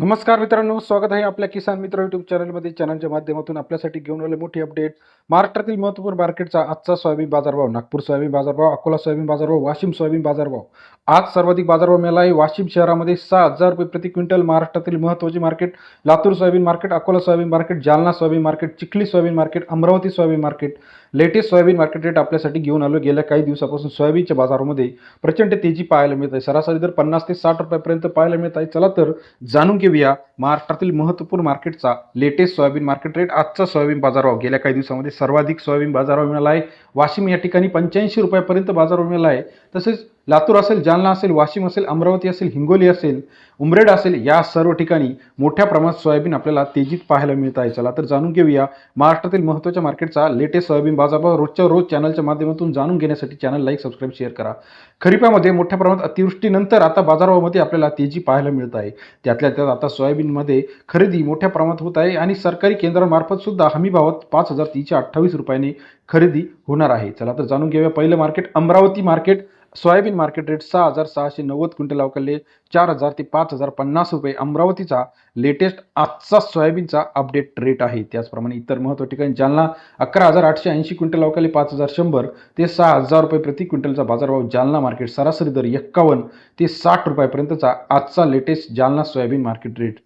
नमस्कार मित्रांनो स्वागत आहे आपल्या किसान मित्र युट्यूब चॅनलमध्ये चॅनलच्या माध्यमातून आपल्यासाठी घेऊन आले मोठी अपडेट महाराष्ट्रातील महत्त्वपूर्ण मार्केटचा आजचा सोयाबीन बाजारभाव नागपूर सोयाबीन बाजारभाव अकोला सोयाबीन बाजारभाव वाशिम सोयाबीन बाजारभाव. आज सर्वाधिक बाजारभाव मिळाला आहे. वाशिम शहरामध्ये सहा हजार रुपये प्रति क्विंटल महाराष्ट्रातील महत्त्वाचे market Latur soybean market Akola soybean market Jalna soybean market Chikhli soybean market Amravati soybean market latest soybean market rate आपल्यासाठी घेऊन आलो. गेल्या काही दिवसापासून सोयाबीनच्या बाजारामध्ये प्रचंड तेजी पाहायला मिळत आहे. सरासरी दर पन्नास ते साठ रुपयापर्यंत पाहायला मिळत आहे. चला तर जाणून घेऊया महाराष्ट्रातील महत्त्वपूर्ण मार्केटचा लेटेस्ट सोयाबीन मार्केट रेट आजचा सोयाबीन बाजारभाव गेल्या काही दिवसामध्ये सर्वाधिक सोयाबीन बाजारभाव मिळाला आहे. वाशिम या ठिकाणी पंच्याऐंशी रुपयापर्यंत बाजारभाव मिळाला आहे. तसेच लातूर असेल जालना असेल वाशिम असेल अमरावती असेल हिंगोली असेल उमरेड असेल या सर्व ठिकाणी मोठ्या प्रमाणात सोयाबीन आपल्याला तेजीत पाहायला मिळत आहे. चला तर जाणून घेऊया महाराष्ट्रातील महत्त्वाच्या मार्केटचा लेटेस्ट सोयाबीन बाजारभाव रोजच्या रोज चॅनलच्या माध्यमातून जाणून घेण्यासाठी चॅनल लाईक सबस्क्राईब शेअर करा. खरीपामध्ये मोठ्या प्रमाणात अतिवृष्टीनंतर आता बाजारभावामध्ये आपल्याला तेजी पाहायला मिळत आहे. त्यातल्या त्यात आता सोयाबीनमध्ये खरेदी मोठ्या प्रमाणात होत आहे आणि सरकारी केंद्रामार्फत सुद्धा हमी भावात पाच हजार तीनशे अठ्ठावीस रुपयाने खरेदी होणार आहे. चला तर जाणून घेऊया पहिलं market Amravati market. Soybean market rate सहा हजार सहाशे नव्वद क्विंटल अवकाले चार हजार ते पाच हजार पन्नास रुपये अमरावतीचा लेटेस्ट आजचा सोयाबीनचा अपडेट रेट आहे. त्याचप्रमाणे इतर महत्त्व ठिकाणी जालना अकरा हजार आठशे ऐंशी क्विंटल अवकाले पाच हजार शंभर ते सहा हजार रुपये प्रति क्विंटलचा बाजारभाव जालना मार्केट सरासरी दर एक्कावन्न ते साठ रुपयापर्यंतचा आजचा latest Jalna soybean market rate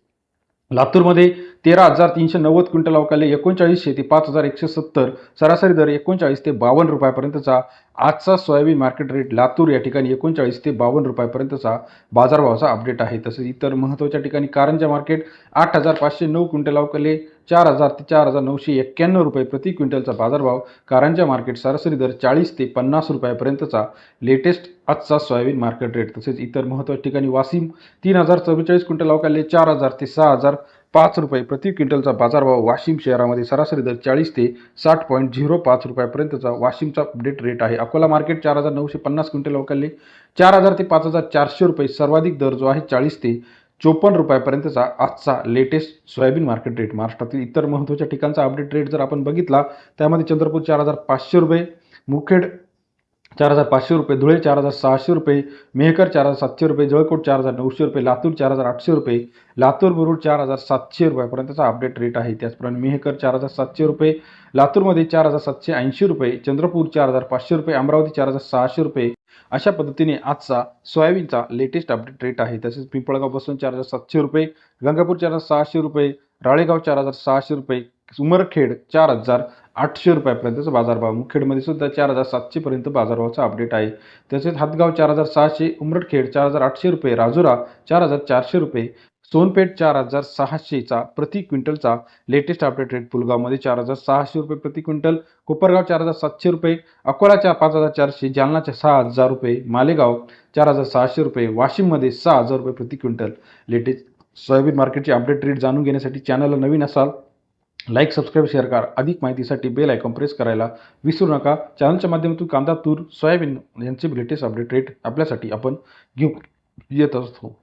लातूरमध्ये तेरा हजार तीनशे नव्वद क्विंटल अवकाले एकोणचाळीसशे ते पाच हजार एकशे सत्तर सरासरी दर एकोणचाळीस ते बावन्न रुपयापर्यंतचा आजचा सोयाबीन मार्केट रेट लातूर या ठिकाणी एकोणचाळीस ते बावन्न रुपयापर्यंतचा बाजारभावाचा अपडेट आहे. तसेच इतर महत्त्वाच्या ठिकाणी कारंजा मार्केट आठ हजार पाचशे नऊ क्विंटल अवकाले चार हजार ते चार हजार नऊशे एक्क्याण्णव रुपये प्रति क्विंटलचा बाजारभाव कारंजा मार्केट सरासरी दर चाळीस ते पन्नास रुपयापर्यंतचा लेटेस्ट आजचा सोयाबीन मार्केट रेट. तसेच इतर महत्त्वाच्या ठिकाणी वाशिम तीन हजार चव्वेचाळीस क्विंटल अवकाले चार हजार ते सहा हजार पाच रुपये प्रति क्विंटलचा बाजारभाव वाशिम शहरामध्ये सरासरी दर चाळीस ते साठ पॉईंट झिरो पाच रुपयापर्यंतचा वाशिमचा अपडेट रेट आहे. अकोला मार्केट चार हजार नऊशे पन्नास क्विंटल अवकाले चार हजार ते पाच हजार चारशे रुपये सर्वाधिक दर जो आहे चाळीस ते चोपन्न रुपयापर्यंतचा आजचा लेटेस्ट सोयाबीन मार्केट रेट महाराष्ट्रातील इतर महत्त्वाच्या ठिकाणचा अपडेट रेट जर आपण बघितला त्यामध्ये चंद्रपूर चार हजार पाचशे रुपये मुखेड चार हजार पाचशे रुपये धुळे चार हजार सहाशे रुपये मेहकर चार हजार सातशे रुपये जळकोट चार हजार नऊशे रुपये लातूर चार हजार आठशे रुपये लातूर मुरुड चार हजार सातशे रुपयापर्यंतचा अपडेट रेट आहे त्याचप्रमाणे मेहकर चार हजार सातशे रुपये लातूरमध्ये चार हजार सातशे ऐंशी रुपये चंद्रपूर चार हजार पाचशे रुपये अमरावती चार हजार सहाशे रुपये अशा पद्धतीने आजचा सोयाबीनचा लेटेस्ट अपडेट रेट आहे तसेच पिंपळगावपासून चार हजार सातशे रुपये गंगापूर चार हजार सहाशे रुपये राळेगाव चार हजार सहाशे रुपये उमरखेड चार हजार आठशे रुपयापर्यंतचा बाजारभाव. मुखेडमध्ये सुद्धा चार हजार सातशेपर्यंत बाजारभावाचा अपडेट आहे. तसेच हातगाव चार हजार सहाशे उमरखेड चार हजार आठशे रुपये राजुरा चार हजार चारशे रुपये सोनपेठ चार हजार सहाशेचा प्रति क्विंटलचा लेटेस्ट अपडेट रेट पुलगावमध्ये चार हजार सहाशे रुपये प्रति क्विंटल कोपरगाव चार हजार सातशे रुपये अकोलाच्या पाच हजार चारशे जालनाच्या सहा हजार रुपये मालेगाव चार हजार सहाशे रुपये वाशिममध्ये सहा हजार रुपये प्रति क्विंटल. लेटेस्ट सोयाबीन मार्केटचे अपडेट रेट जाणून घेण्यासाठी चॅनलला नवीन असाल लाईक सबस्क्राईब शेअर करा. अधिक माहितीसाठी बेल आयकॉन प्रेस करायला विसरू नका. चॅनलच्या माध्यमातून कांदा तूर सोयाबीन यांचे लेटेस्ट अपडेट रेट आपल्यासाठी आपण घेऊ येत असतो.